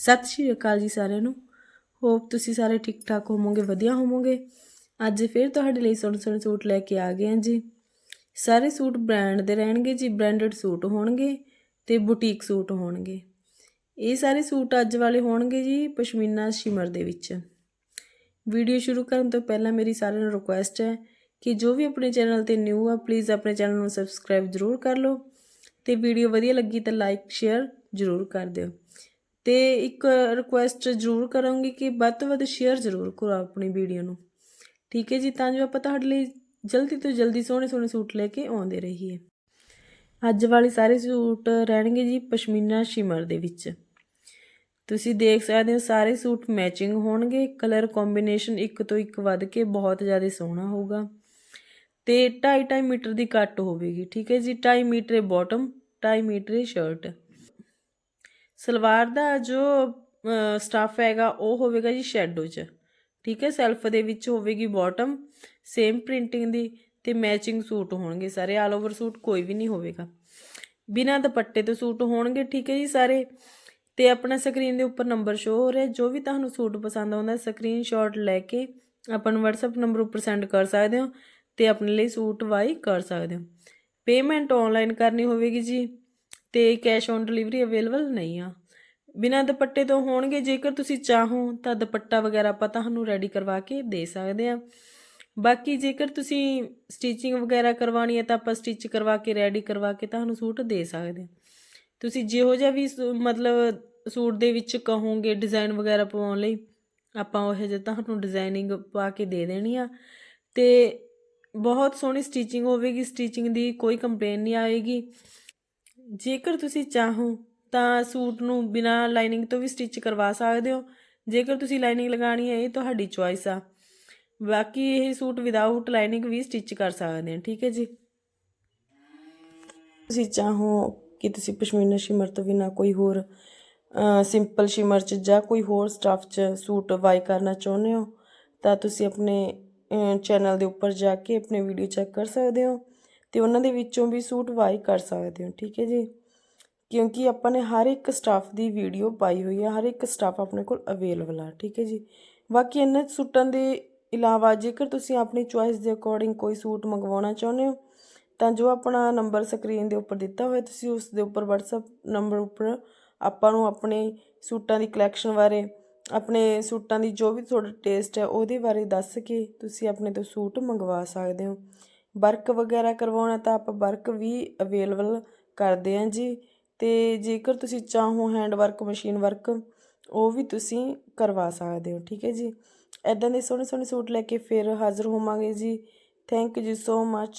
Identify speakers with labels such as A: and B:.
A: ਸਤਿ ਸ਼੍ਰੀ ਅਕਾਲ ਜੀ ਸਾਰਿਆਂ ਨੂੰ। ਹੋਪ ਤੁਸੀਂ ਸਾਰੇ ਠੀਕ ਠਾਕ ਹੋਵੋਗੇ, ਵਧੀਆ ਹੋਵੋਗੇ। ਅੱਜ ਫਿਰ ਤੁਹਾਡੇ ਲਈ ਸੋਹਣੇ ਸੋਹਣੇ ਸੂਟ ਲੈ ਕੇ ਆ ਗਏ ਹਾਂ ਜੀ। ਸਾਰੇ ਸੂਟ ਬ੍ਰਾਂਡ ਦੇ ਰਹਿਣਗੇ ਜੀ ਬ੍ਰਾਂਡਡ ਸੂਟ ਹੋਣਗੇ ਤੇ ਬੁਟੀਕ ਸੂਟ ਹੋਣਗੇ। ਇਹ ਸਾਰੇ ਸੂਟ ਅੱਜ ਵਾਲੇ ਹੋਣਗੇ ਜੀ ਪਸ਼ਮੀਨਾ ਸ਼ਿਮਰ ਦੇ ਵਿੱਚ। ਵੀਡੀਓ ਸ਼ੁਰੂ ਕਰਨ ਤੋਂ ਪਹਿਲਾਂ ਮੇਰੀ ਸਾਰਿਆਂ ਨੂੰ ਰਿਕੁਐਸਟ ਹੈ ਕਿ ਜੋ ਵੀ ਆਪਣੇ ਚੈਨਲ ਤੇ ਨਿਊ ਆ ਪਲੀਜ਼ ਆਪਣੇ ਚੈਨਲ ਨੂੰ ਸਬਸਕ੍ਰਾਈਬ ਜ਼ਰੂਰ ਕਰ ਲਓ ਤੇ ਵੀਡੀਓ ਵਧੀਆ ਲੱਗੀ ਤਾਂ ਲਾਈਕ ਸ਼ੇਅਰ ਜ਼ਰੂਰ ਕਰ ਦਿਓ। ਤੇ ਇੱਕ ਰਿਕੁਐਸਟ ਜ਼ਰੂਰ ਕਰਾਂਗੀ ਕਿ ਵੱਧ ਤੋਂ ਵੱਧ ਸ਼ੇਅਰ ਜ਼ਰੂਰ ਕਰੋ ਆਪਣੀ ਵੀਡੀਓ ਨੂੰ। ਠੀਕ ਹੈ ਜੀ, ਤਾਂ ਜੋ ਆਪਾਂ ਤੁਹਾਡੇ ਲਈ ਜਲਦੀ ਤੋਂ ਜਲਦੀ ਸੋਹਣੇ ਸੋਹਣੇ ਸੂਟ ਲੈ ਕੇ ਆਉਂਦੇ ਰਹੀਏ। ਅੱਜ ਵਾਲੇ ਸਾਰੇ ਸੂਟ ਰਹਿਣਗੇ ਜੀ ਪਸ਼ਮੀਨਾ ਸ਼ਿਮਰ ਦੇ ਵਿੱਚ। ਤੁਸੀਂ ਦੇਖ ਸਕਦੇ ਹੋ ਸਾਰੇ ਸੂਟ ਮੈਚਿੰਗ ਹੋਣਗੇ ਕਲਰ ਕੰਬੀਨੇਸ਼ਨ ਇੱਕ ਤੋਂ ਇੱਕ ਵੱਧ ਕੇ ਬਹੁਤ ਜ਼ਿਆਦਾ ਸੋਹਣਾ ਹੋਊਗਾ। ਤੇ 2.5 ਮੀਟਰ ਦੀ ਕੱਟ ਹੋਵੇਗੀ, ਠੀਕ ਹੈ ਜੀ 2.5 metre bottom 2.5 metre shirt salwar ਦਾ ਜੋ ਸਟਫ ਹੈਗਾ, ਉਹ ਹੋਵੇਗਾ ਜੀ ਸ਼ੈਡੋ 'ਚ। ਠੀਕ ਹੈ ਸੈਲਫ ਦੇ ਵਿੱਚ ਹੋਵੇਗੀ ਬਾਟਮ ਸੇਮ ਪ੍ਰਿੰਟਿੰਗ ਦੀ ਤੇ ਮੈਚਿੰਗ ਸੂਟ ਹੋਣਗੇ ਸਾਰੇ। ਆਲ ਓਵਰ ਸੂਟ ਕੋਈ ਵੀ ਨਹੀਂ ਹੋਵੇਗਾ। ਬਿਨਾਂ ਦੁਪੱਟੇ ਤੋਂ ਸੂਟ ਹੋਣਗੇ, ਠੀਕ ਹੈ ਜੀ ਸਾਰੇ। ਤੇ ਆਪਣਾ ਸਕਰੀਨ ਦੇ ਉੱਪਰ ਨੰਬਰ ਸ਼ੋ ਹੋ ਰਿਹਾ। ਜੋ ਵੀ ਤੁਹਾਨੂੰ ਸੂਟ ਪਸੰਦ ਆਉਂਦਾ ਸਕਰੀਨਸ਼ਾਟ ਲੈ ਕੇ ਆਪਾਂ ਨੂੰ WhatsApp ਨੰਬਰ ਉੱਪਰ ਸੈਂਡ ਕਰ ਸਕਦੇ ਹੋ ਤੇ ਆਪਣੇ ਲਈ ਸੂਟ ਵਾਈ ਕਰ ਸਕਦੇ ਹੋ। ਪੇਮੈਂਟ ਆਨਲਾਈਨ ਕਰਨੀ ਹੋਵੇਗੀ ਜੀ। ਤੇ ਕੈਸ਼ ਔਨ ਡਿਲੀਵਰੀ ਅਵੇਲੇਬਲ ਨਹੀਂ ਆ। ਬਿਨਾਂ ਦੁਪੱਟੇ ਤੋਂ ਹੋਣਗੇ, ਜੇਕਰ ਤੁਸੀਂ ਚਾਹੋ ਤਾਂ ਦੁਪੱਟਾ ਵਗੈਰਾ ਆਪਾਂ ਤੁਹਾਨੂੰ ਰੈਡੀ ਕਰਵਾ ਕੇ ਦੇ ਸਕਦੇ ਆ। ਬਾਕੀ ਜੇਕਰ ਤੁਸੀਂ ਸਟਿਚਿੰਗ ਵਗੈਰਾ ਕਰਵਾਉਣੀ ਹੈ ਤਾਂ ਆਪਾਂ ਸਟਿਚ ਕਰਵਾ ਕੇ ਰੈਡੀ ਕਰਵਾ ਕੇ ਤੁਹਾਨੂੰ ਸੂਟ ਦੇ ਸਕਦੇ ਹਾਂ ਤੁਸੀਂ ਜਿਹੋ ਜਿਹਾ ਵੀ ਸੂ- ਮਤਲਬ ਸੂਟ ਦੇ ਵਿੱਚ ਕਹੋਗੇ ਡਿਜ਼ਾਈਨ ਵਗੈਰਾ ਪਵਾਉਣ ਲਈ, ਆਪਾਂ ਉਹ ਜਿਹਾ ਤੁਹਾਨੂੰ ਡਿਜ਼ਾਈਨਿੰਗ ਪਾ ਕੇ ਦੇ ਦੇਣੀ ਆ। ਤੇ ਬਹੁਤ ਸੋਹਣੀ ਸਟਿਚਿੰਗ ਹੋਵੇਗੀ ਸਟਿਚਿੰਗ ਦੀ ਕੋਈ ਕੰਪਲੇਨ ਨਹੀਂ ਆਏਗੀ। ਜੇਕਰ ਤੁਸੀਂ ਚਾਹੋ ਤਾਂ ਸੂਟ ਨੂੰ ਬਿਨਾ ਲਾਈਨਿੰਗ ਤੋਂ ਵੀ ਸਟਿਚ ਕਰਵਾ ਸਕਦੇ ਹੋ। ਜੇਕਰ ਤੁਸੀਂ ਲਾਈਨਿੰਗ ਲਗਾਣੀ ਹੈ, ਇਹ ਤੁਹਾਡੀ ਚੁਆਇਸ ਆ। ਬਾਕੀ ਇਹ ਸੂਟ ਵਿਦਆਊਟ ਲਾਈਨਿੰਗ ਵੀ ਸਟਿਚ ਕਰ ਸਕਦੇ ਹਾਂ, ਠੀਕ ਹੈ ਜੀ? ਤੁਸੀਂ ਚਾਹੋ ਕਿ ਤੁਸੀਂ ਪਸ਼ਮੀਨਾ ਸ਼ਿਮਰ ਤੋਂ ਬਿਨਾ ਕੋਈ ਹੋਰ ਸਿੰਪਲ ਸ਼ਿਮਰ ਚ ਜਾਂ ਕੋਈ ਹੋਰ ਸਟਫ ਚ ਸੂਟ ਬਾਈ ਕਰਨਾ ਚਾਹੁੰਦੇ ਹੋ, ਤਾਂ ਤੁਸੀਂ ਆਪਣੇ ਚੈਨਲ ਦੇ ਉੱਪਰ ਜਾ ਕੇ ਆਪਣੇ ਵੀਡੀਓ ਚੈੱਕ ਕਰ ਸਕਦੇ ਹੋ। ਅਤੇ ਉਹਨਾਂ ਦੇ ਵਿੱਚੋਂ ਵੀ ਸੂਟ ਬਾਈ ਕਰ ਸਕਦੇ ਹੋ, ਠੀਕ ਹੈ ਜੀ? ਕਿਉਂਕਿ ਆਪਾਂ ਨੇ ਹਰ ਇੱਕ ਸਟਾਫ ਦੀ ਵੀਡੀਓ ਪਾਈ ਹੋਈ ਹੈ, ਹਰ ਇੱਕ ਸਟਾਫ ਆਪਣੇ ਕੋਲ ਅਵੇਲੇਬਲ ਆ, ਠੀਕ ਹੈ ਜੀ? ਬਾਕੀ ਇਹਨਾਂ ਸੂਟਾਂ ਦੇ ਇਲਾਵਾ ਜੇਕਰ ਤੁਸੀਂ ਆਪਣੀ ਚੁਆਇਸ ਦੇ ਅਕੋਰਡਿੰਗ ਕੋਈ ਸੂਟ ਮੰਗਵਾਉਣਾ ਚਾਹੁੰਦੇ ਹੋ, ਤਾਂ ਜੋ ਆਪਣਾ ਨੰਬਰ ਸਕਰੀਨ ਦੇ ਉੱਪਰ ਦਿੱਤਾ ਹੋਇਆ, ਤੁਸੀਂ ਉਸ ਦੇ ਉੱਪਰ WhatsApp ਨੰਬਰ ਉੱਪਰ ਆਪਾਂ ਨੂੰ ਆਪਣੇ ਸੂਟਾਂ ਦੀ ਕਲੈਕਸ਼ਨ ਬਾਰੇ, ਆਪਣੇ ਸੂਟਾਂ ਦੀ ਜੋ ਵੀ ਤੁਹਾਡਾ ਟੇਸਟ ਹੈ, ਉਹਦੇ ਬਾਰੇ ਦੱਸ ਕੇ ਤੁਸੀਂ ਆਪਣੇ ਤੋਂ ਸੂਟ ਮੰਗਵਾ ਸਕਦੇ ਹੋ। ਵਰਕ ਵਗੈਰਾ ਕਰਵਾਉਣਾ ਤਾਂ ਆਪਾਂ ਵਰਕ ਵੀ ਅਵੇਲੇਬਲ ਕਰਦੇ ਹਾਂ ਜੀ। ਅਤੇ ਜੇਕਰ ਤੁਸੀਂ ਚਾਹੋ ਹੈਂਡ ਵਰਕ ਮਸ਼ੀਨ ਵਰਕ ਉਹ ਵੀ ਤੁਸੀਂ ਕਰਵਾ ਸਕਦੇ ਹੋ, ਠੀਕ ਹੈ ਜੀ। ਐਦਾਂ ਦੇ ਸੋਹਣੇ ਸੋਹਣੇ ਸੂਟ ਲੈ ਕੇ ਫਿਰ ਹਾਜ਼ਰ ਹੋਵਾਂਗੇ ਜੀ। ਥੈਂਕ ਯੂ ਜੀ ਸੋ ਮੱਚ